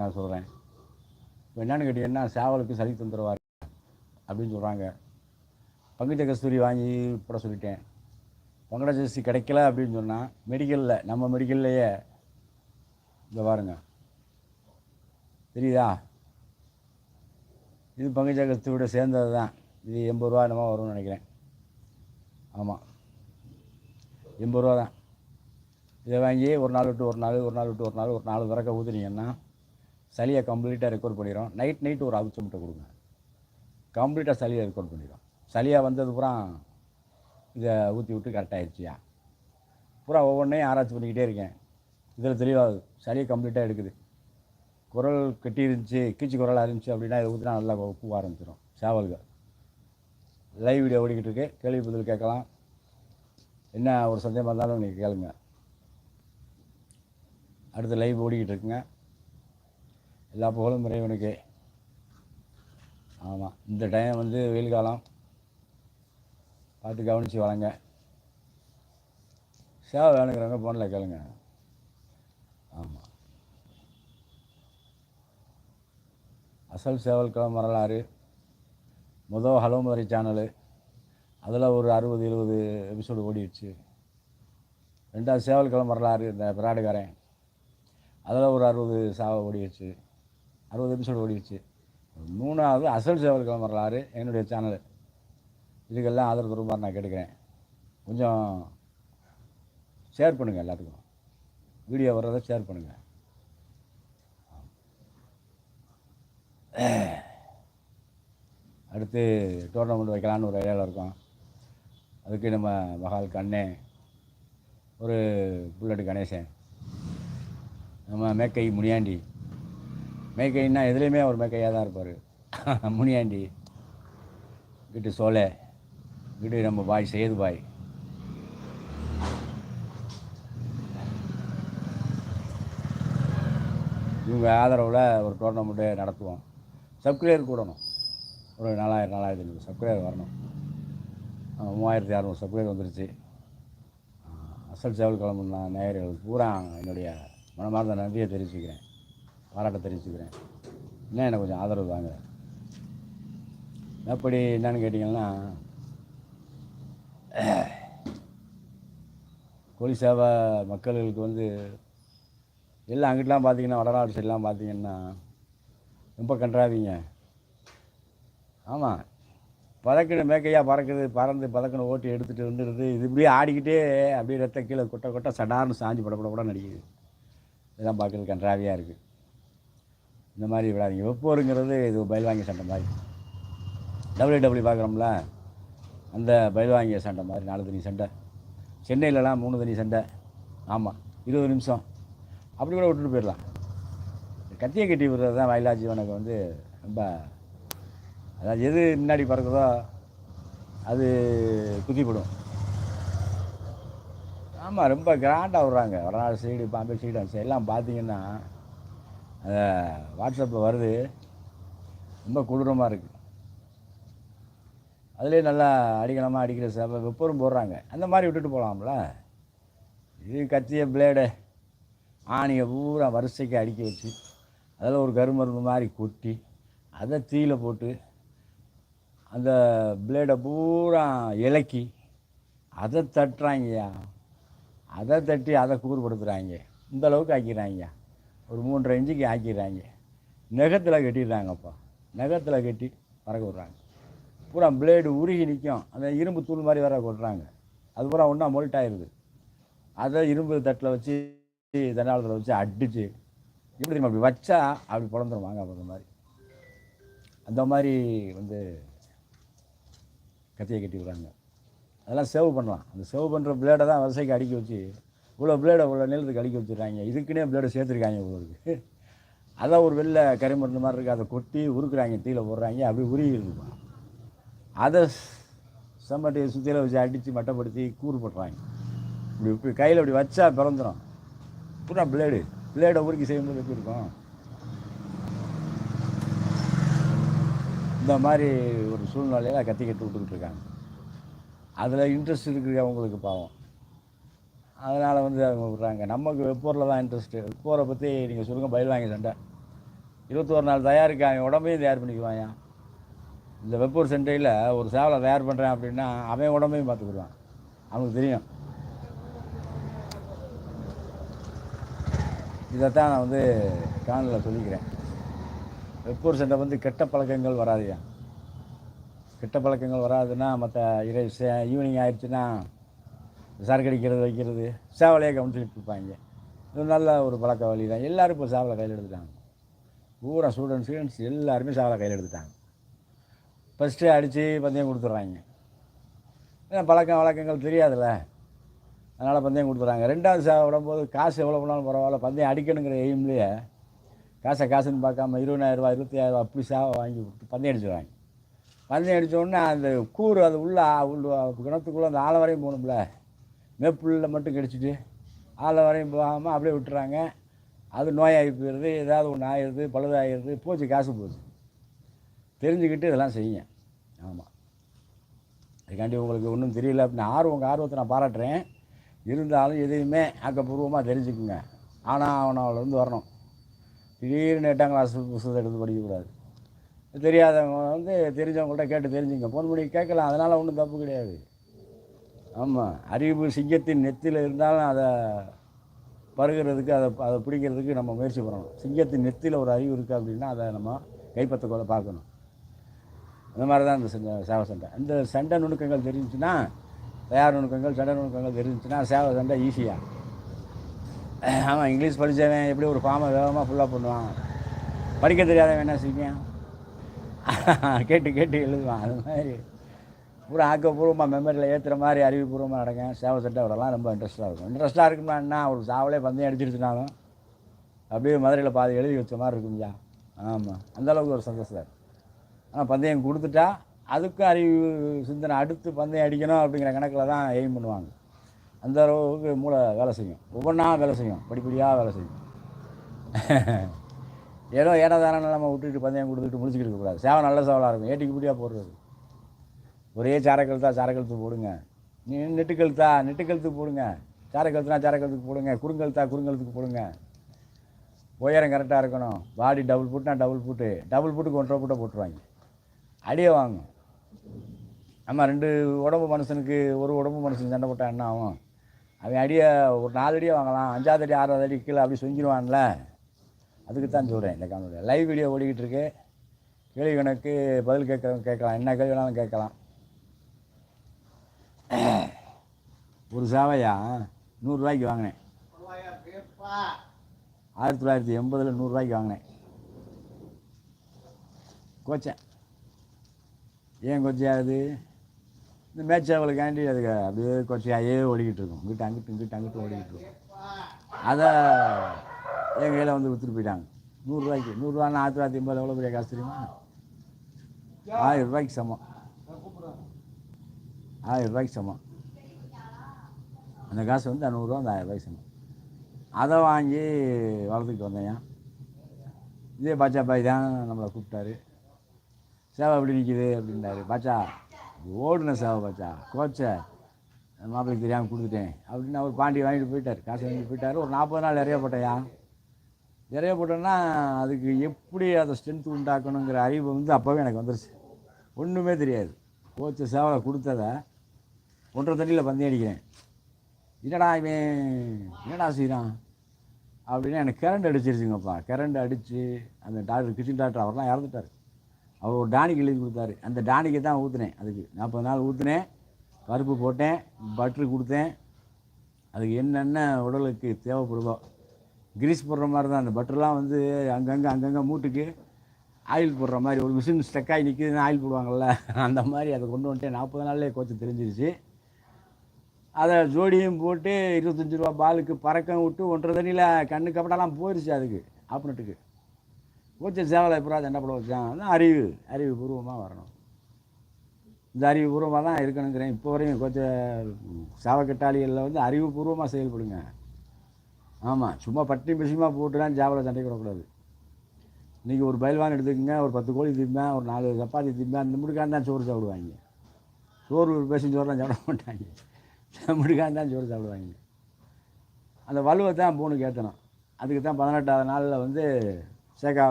நான் சொல்கிறேன் இப்போ என்னன்னு கேட்டிங்கன்னா சேவலுக்கு சளி தந்துடுவார் அப்படின்னு சொல்கிறாங்க பங்குச்ச கஸ்தூரி வாங்கி போட சொல்லிட்டேன். பங்கட ஜெர்சி கிடைக்கல அப்படின்னு சொன்னால் மெடிக்கலில் நம்ம மெடிக்கல்லையே. இங்கே பாருங்க. தெரியுதா? இது பங்குச்ச கஸ்தூரியோட சேர்ந்தது தான் இது எண்பது ரூபா என்னமோ வரும்னு நினைக்கிறேன். ஆமாம் எண்பது ரூபா தான். இதை வாங்கி ஒரு நாள் விட்டு ஒரு நாள் ஒரு நாள் விட்டு ஒரு நாள் ஒரு நாலு விறக்க ஊற்றுனீங்கன்னா சளியை கம்ப்ளீட்டாக ரெக்கவர் பண்ணிடும் நைட் நைட் ஒரு அவிச்ச முட்டை கொடுங்க. கம்ப்ளீட்டாக சளியை ரெக்கவர் பண்ணிடும் சளியாக வந்தது பூரா இதை ஊற்றி விட்டு கரெக்டாகிடுச்சியா பூரா ஒவ்வொன்றையும் ஆராய்ச்சி பண்ணிக்கிட்டே இருக்கேன். இதில் தெளிவாகுது சளியை கம்ப்ளீட்டாக எடுக்குது. குரல் கட்டி இருந்துச்சு கீச்சு குரலாக இருந்துச்சு அப்படின்னா இதை ஊற்றினா நல்லா பூ ஆரம்பிச்சிடும் சேவல்கள். லைவ் வீடியோ ஓடிக்கிட்டு இருக்கு. கேள்வி பதில் கேட்கலாம். என்ன ஒரு சந்தேகமாக இருந்தாலும் நீங்கள் கேளுங்க. அடுத்து லைவ் ஓடிக்கிட்டு இருக்குங்க. எல்லா புகழும் இறைவனுக்கு. ஆமாம் இந்த டைம் வந்து வெயில் காலம். பார்த்து கவனித்து வளங்க. சேவை வேணுங்கிறவங்க ஃபோனில் கேளுங்க. ஆமாம் அசல் சேவல் கிழமை வரலாறு. முதல் ஹலோ மதுரை சேனலு அதில் ஒரு அறுபது எழுபது எபிசோடு ஓடிடுச்சு. ரெண்டாவது சேவல் கிழமை வரலாறு இந்த பிராடுகாரன். அதில் ஒரு அறுபது சாவை ஓடிடுச்சு. அறுபது எபிசோடு ஓடிடுச்சு. மூணாவது அசல் சேவல்கள் வரலாறு என்னுடைய சேனல் இதுக்கெல்லாம் ஆதரவு தருமாறு நான் கேட்டுக்கிறேன். கொஞ்சம் ஷேர் பண்ணுங்கள் எல்லாத்துக்கும். வீடியோ வர்றதை ஷேர் பண்ணுங்கள் அடுத்து டோர்னமெண்ட் வைக்கலான்னு ஒரு ஐடியாவில் இருக்கோம். அதுக்கு நம்ம மகால் கண்ணே ஒரு புல்லட் கணேசன் நம்ம மேக்கை முனியாண்டி மேக்கைன்னா எதுலேயுமே அவர் மேக்கையாக தான் இருப்பார். முனியாண்டி கிட்டு சோலை கிட்டு நம்ம பாய் சேது பாய் இவங்க ஆதரவில் ஒரு டோர்னமெண்ட்டு நடத்துவோம். சப்ஸ்கிரைபர் கூடணும். ஒரு நாலாயிரம் நாலாயிரத்தி ஐநூறு சப்ஸ்கிரைபர் வரணும். மூவாயிரத்தி அறநூறு சப்ஸ்கிரைபர் வந்துருச்சு. அசல் சேவல் கிளம்புனா நேயர்கள் பூரா என்னுடைய மனமார்ந்த நன்றியை தெரிவிச்சுக்கிறேன். பாராட்ட தெரிவிச்சுக்கிறேன். இன்னும் எனக்கு கொஞ்சம் ஆதரவு தாங்க எப்படி என்னன்னு கேட்டிங்கன்னா கோழி சேவை மக்களுக்கு வந்து எல்லாம் அங்கிட்டலாம் பார்த்தீங்கன்னா வடநாடு சைட்லாம் பார்த்தீங்கன்னா ரொம்ப கன்றாவிங்க. ஆமாம் பதக்கின மேக்கையாக பறக்குது பறந்து பதக்கின ஓட்டி எடுத்துகிட்டு வந்துடுது. இது இப்படியே ஆடிக்கிட்டே அப்படியே ரத்த கீழே கொட்ட கொட்ட சடார்னு சாஞ்சி படப்பட கூட நடிக்குது. இதெல்லாம் பார்க்குறது கன்றாவியாக இருக்குது இந்த மாதிரி விடாதீங்க. வெப்போருங்கிறது இது பயில்வாங்கிய சண்டை மாதிரி. டபிள்யூ டபிள்யூ பார்க்குறோம்ல அந்த பயில்வாங்கிய சண்டை மாதிரி நாலு தனி சண்டை. சென்னையிலலாம் மூணு தனி சண்டை. ஆமாம் இருபது நிமிஷம். அப்படி கூட விட்டுட்டு போயிடலாம். கத்தியை கட்டி விடுறது தான் வயலா ஜீவனுக்கு வந்து ரொம்ப அதாவது எது முன்னாடி பறக்குதோ அது குத்திப்படும். ஆமாம் ரொம்ப கிராண்டாக விட்றாங்க. வடநாடு சைடு பாம்பே சைடு அந்த பார்த்தீங்கன்னா அந்த வாட்ஸ்அப்பில் வருது. ரொம்ப கொடூரமாக இருக்குது அதுலேயே நல்லா அடிக்கணமாக அடிக்கிற சேவை வெப்பரும் போடுறாங்க. அந்த மாதிரி விட்டுட்டு போகலாம்ல இது கத்திய பிளேடு ஆணியை பூரா வரிசைக்கு அடுக்கி வச்சு அதில் ஒரு கருமருந்து மாதிரி கொட்டி அதை தீயில போட்டு அந்த பிளேடை பூரா இலக்கி அதை தட்டுறாங்கய்யா. அதை தட்டி அதை கூறுபடுத்துகிறாங்க இந்த அளவுக்கு ஒரு மூன்றரை இன்ச்சுக்கு ஆக்கிடுறாங்க. நெகத்தில் கட்டிடுறாங்கப்பா. நெகத்தில் கட்டி பறக்க விட்றாங்க. பூரா பிளேடு உருகி நிற்கும் அந்த இரும்பு தூள் மாதிரி வர கொட்டுறாங்க. அது பூரா ஒன்றா மொல்ட் ஆயிடுது அதை இரும்பு தட்டில் வச்சு தண்டாளத்தில் வச்சு அடித்து எப்படி தெரியுமா அப்படி வச்சா அப்படி பிறந்துரும் வாங்க அந்த மாதிரி. அந்த மாதிரி வந்து கத்தியை கட்டி விடுறாங்க. அதெல்லாம் சேவ் பண்ணலாம். அந்த சேவ் பண்ணுற பிளேடை தான் வரிசைக்கு அடுக்கி வச்சு இவ்வளோ பிளேடை இவ்வளோ நிலத்துக்கு அழிக்க வச்சுருக்காங்க. இதுக்குன்னே பிளேடை சேர்த்துருக்காங்க உங்களுக்கு அதான் ஒரு வெள்ளை கரிமருந்து மாதிரி இருக்குது அதை கொட்டி உருக்குறாங்க தீயில போடுறாங்க. அப்படி உருகிடுதுப்பா அதை செம்மட்டி சுற்றியில் வச்சு அடித்து மட்டப்படுத்தி கூறு போட்டுறாங்க இப்படி இப்படி கையில் இப்படி வச்சா பிறந்துடும் பூரா பிளேடு பிளேடை உருக்கி செய்யும்போது எப்படி இருக்கும்? இந்த மாதிரி ஒரு சூழ்நிலையில் கத்தி கற்று விட்டுக்கிட்டு இருக்காங்க. அதில் இன்ட்ரெஸ்ட் இருக்கிறவங்களுக்கு பாவம். அதனால் வந்து அவங்க விட்றாங்க. நமக்கு வெப்போரில் தான் இன்ட்ரெஸ்ட்டு வெப்போரை பற்றி நீங்கள் சொல்லுங்கள் பயில் வாங்கி சண்டை. இருபத்தோரு நாள் தயாரிக்க அவன் உடம்பையும் தயார் பண்ணிக்குவான் இந்த வெப்பூர் சண்டையில் ஒரு சேவலை தயார் பண்ணுறேன் அப்படின்னா அவன் உடம்பையும் பார்த்துக்கிடுவான். அவனுக்கு தெரியும். இதைத்தான் நான் வந்து காணலில் சொல்லிக்கிறேன். வெப்பூர் சண்டை வந்து கெட்ட பழக்கங்கள் வராதுயா கெட்ட பழக்கங்கள் வராதுன்னா மற்ற இறை ஈவினிங் ஆயிடுச்சுன்னா சரக்கு அடிக்கிறது வைக்கிறது சேவலையே கவனிச்சுட்டு இருப்பாங்க. இது நல்ல ஒரு பழக்க வழி தான் எல்லோரும் இப்போ சேவலை கையில் எடுத்துட்டாங்க. பூரா ஸ்டூடெண்ட்ஸ் ஸ்டூடெண்ட்ஸ் எல்லாருமே சேவலை கையில் எடுத்துட்டாங்க. ஃபஸ்ட்டு அடித்து பந்தயம் கொடுத்துட்றாங்க. ஏன்னா பழக்கம் வழக்கங்கள் தெரியாதுல்ல. அதனால் பந்தயம் கொடுத்துட்றாங்க. ரெண்டாவது சேவை விடும்போது காசு எவ்வளோ பண்ணாலும் பரவாயில்ல. பந்தயம் அடிக்கணுங்கிற எய்ம்லேயே காசை காசுன்னு பார்க்காம இருபதாயிரரூபா இருபத்தாயிரரூபா அப்படி சேவை வாங்கி கொடுத்து பந்தயம் அடிச்சிடுவாங்க பந்தயம் அடித்தோடனே அந்த கூறு அது உள்ள உள்ள கிணத்துக்குள்ளே அந்த ஆழ வரையும் போகணும்ல. மேப்பிளில் மட்டும் கிடச்சிட்டு ஆளை வரையும் போகாமல் அப்படியே விட்டுறாங்க. அது நோயாகி போயிடுது ஏதாவது ஒன்று ஆயிடுது பழுதாகிடுது போச்சு காசு போச்சு. தெரிஞ்சுக்கிட்டு இதெல்லாம் செய்யுங்க. ஆமாம் அதுக்காண்டி உங்களுக்கு ஒன்றும் தெரியல அப்படின்னு ஆர்வம் உங்கள் ஆர்வத்தை நான் பாராட்டுறேன். இருந்தாலும் எதையுமே ஆக்கப்பூர்வமாக தெரிஞ்சுக்குங்க. ஆனால் அவனவலேருந்து வரணும். திடீர்னு எட்டாம் கிளாஸ் புத்தகத்தை எடுத்து படிக்கக்கூடாது தெரியாதவங்க வந்து தெரிஞ்சவங்கள்ட்ட கேட்டு தெரிஞ்சுங்க. ஃபோன் பண்ணி கேட்கலாம். அதனால் ஒன்றும் தப்பு கிடையாது. ஆமாம் அறிவு சிங்கத்தின் நெத்தியில் இருந்தாலும் அதை பருகிறதுக்கு அதை அதை பிடிக்கிறதுக்கு நம்ம முயற்சி பண்ணணும். சிங்கத்தின் நெத்தியில் ஒரு அறிவு இருக்குது அப்படின்னா அதை நம்ம கைப்பற்ற கூட பார்க்கணும். இந்த மாதிரி தான் இந்த சேவை சண்டை. இந்த சண்டை நுணுக்கங்கள் தெரிஞ்சுன்னா தயார் நுணுக்கங்கள் சண்டை நுணுக்கங்கள் தெரிஞ்சுன்னா சேவை சண்டை ஈஸியாக ஆமாம் இங்கிலீஷ் படித்தவன் எப்படி ஒரு ஃபார்மை வேகமாக ஃபுல்லாக பண்ணுவான்? படிக்க தெரியாதவன் என்ன செய்யும் கேட்டு கேட்டு எழுதுவான். அது மாதிரி அப்புறம் ஆக்கப்பூர்வமாக மெமரியில் ஏற்றுற மாதிரி அறிவுபூர்வமாக நடக்கும் சேவை சட்டை விடலாம். ரொம்ப இன்ட்ரெஸ்ட்டாக இருக்கும். இன்ட்ரெஸ்ட்டாக இருக்கும்னா என்ன? ஒரு சாவலே பந்தயம் அடிச்சிருச்சுனாலும் அப்படியே மதுரையில் பாதி எழுதி வச்ச மாதிரி இருக்கும்யா ஆமாம் அந்தளவுக்கு ஒரு சந்தோஷம் ஆனால் பந்தயம் கொடுத்துட்டா அதுக்கும் அறிவு சிந்தனை அடுத்து பந்தயம் அடிக்கணும் அப்படிங்கிற கணக்கில் தான் எய்ம் பண்ணுவாங்க. அந்த அளவுக்கு மூளை வேலை செய்யும். ஒவ்வொன்றா வேலை செய்யும். படிப்படியாக வேலை செய்யும். ஏதோ ஏனதான நம்ம விட்டுட்டு பந்தயம் கொடுத்துட்டு முடிச்சுக்கிட்டு இருக்கக்கூடாது. சேவை நல்ல சேவலாக இருக்கும். ஏட்டிக்கு பிடியாக போடுறது? ஒரே சாரக்கழுத்தா சாரக்கழுத்து போடுங்க. நீ நெட்டுக்கழுத்தா நெட்டுக்கழுத்துக்கு போடுங்க. சாரக்கழுத்துனா சாரக்கழுத்துக்கு போடுங்க. குறுங்கழுத்தா குறுங்கழுத்துக்கு போடுங்க. உயரம் கரெக்டாக இருக்கணும். பாடி டபுள் ஃபுட்னா டபுள் ஃபுட்டு டபுள் ஃபுட்டுக்கு ஒன்றரை ஃபுட்டை போட்டுருவாங்க. அடியே வாங்கும் ஆமாம் ரெண்டு உடம்பு மனுஷனுக்கு ஒரு உடம்பு மனுஷன் சண்டை போட்டால் என்ன ஆகும்? அவன் அடியை ஒரு நாலு அடியை வாங்கலாம். அஞ்சாவது அடி ஆறாவது அடி கீழே அப்படி செஞ்சிருவான்ல அதுக்கு தான் சொல்கிறேன் இந்த காணொலியில் லைவ் வீடியோ ஓடிக்கிட்டு இருக்கு. கேள்வி கணக்கு பதில் கேட்குறவங்க கேட்கலாம். என்ன கேள்வி வேணாலும் கேட்கலாம். ஒரு சேவையா? நூறுரூவாய்க்கு வாங்கினேன். ஆயிரத்தி தொள்ளாயிரத்தி எண்பதில் நூறுரூவாய்க்கு வாங்கினேன். கோச்சேன். ஏன் கொச்சையாது இந்த மேட்சவளுக்காண்டி அதுக்கு அப்படியே கொச்சையாகவே ஓடிக்கிட்டு இருக்கும். இங்கிட்ட அங்கிட்டு இங்கிட்ட அங்கிட்டு ஓடிக்கிட்டு இருக்கும். அதை என் கையில் வந்து விற்றுட்டு போயிட்டாங்க. நூறுரூவாய்க்கு நூறுரூவான்னு ஆயிரத்தி தொள்ளாயிரத்தி எண்பது எவ்வளோ பெரிய காசு தெரியுமா? ஆயிரம் ரூபாய்க்கு சமம். ஆயிரரூபாய்க்கு சமம். அந்த காசு வந்து நூறுரூவா அந்த ஆயிரரூபாய்க்கு சமம். அதை வாங்கி வளர்த்துக்கிட்டு வந்தேன் இதே பாச்சா பாய் தான் நம்மளை கூப்பிட்டாரு. சேவை எப்படி நிற்கிது அப்படின்னாரு. பாச்சா ஓடுன சேவை பாச்சா கோச்சை மாப்பிள்ளைக்கு தெரியாமல் கொடுத்துட்டேன். அப்படின்னு அவர் பாண்டி வாங்கிட்டு போயிட்டார். காசு வாங்கிட்டு போயிட்டார். ஒரு நாற்பது நாள் நிறைய போட்டேயா நிறைய போட்டோன்னா அதுக்கு எப்படி அதை ஸ்ட்ரென்த் உண்டாக்கணுங்கிற அறிவு வந்து அப்போவே எனக்கு வந்துருச்சு. ஒன்றுமே தெரியாது. கோச்ச சேவை கொடுத்ததை ஒன்றரை தண்ணியில் பந்தயம் அடிக்கிறேன். என்னடா இவன்? என்னடா செய்கிறான் அப்படின்னு எனக்கு கரண்ட் அடிச்சிருச்சுங்கப்பா. கரண்ட் அடித்து அந்த டாக்டர் கிச்சன் டாக்டர் அவர்லாம் இறந்துட்டார். அவர் ஒரு டானிக்கு எழுதி கொடுத்தாரு. அந்த டானிக்கை தான் ஊற்றுனேன் அதுக்கு. நாற்பது நாள் ஊற்றுனேன் பருப்பு போட்டேன். பட்ரு கொடுத்தேன். அதுக்கு என்னென்ன உடலுக்கு தேவைப்படுதோ. கிரீஸ் போடுற மாதிரி தான். அந்த பட்டர்லாம் வந்து அங்கங்கே அங்கங்கே மூட்டுக்கு ஆயில் போடுற மாதிரி ஒரு மிஷின் ஸ்டெக்காகி நிற்கிதுன்னு ஆயில் போடுவாங்கள்ல அந்த மாதிரி அதை கொண்டு வந்துட்டு நாற்பது நாள்லேயே கோச்சம் தெரிஞ்சிருச்சு அதை ஜோடியும் போட்டு இருபத்தஞ்சி ரூபா பாலுக்கு பறக்கம் விட்டு ஒன்றரை தண்ணியில் கண்ணு கப்படெல்லாம் போயிடுச்சு அதுக்கு ஆப்னட்டுக்கு. கொஞ்சம் சேவலை எப்படா என்ன போட வச்சான் அறிவு அறிவு பூர்வமாக வரணும். இந்த அறிவுபூர்வமாக தான் இருக்கணுங்கிறேன். இப்போ வரையும் கொஞ்சம் சாவக்கட்டாளிகளில் வந்து அறிவுபூர்வமாக செயல்படுங்க. ஆமாம் சும்மா பட்டி பிசிமாக போட்டுலாம் ஜாவலை சண்டை விடக்கூடாது. இன்றைக்கி ஒரு பயில்வான் எடுத்துக்கங்க ஒரு பத்து கோழி திம்பேன் ஒரு நாலு சப்பாத்தி திம்பேன் அந்த முடுக்கான் தான் சோறு சாப்பிடுவாங்க. சோறு பேசும் சோறுலாம் சாப்பிட மாட்டாங்க. முடுக்கான் தான் சோறு சாப்பிடுவாங்க. அந்த வலுவை தான் பூனுக்கு ஏற்றணும் அதுக்கு தான் பதினெட்டாவது நாளில் வந்து சேக்கா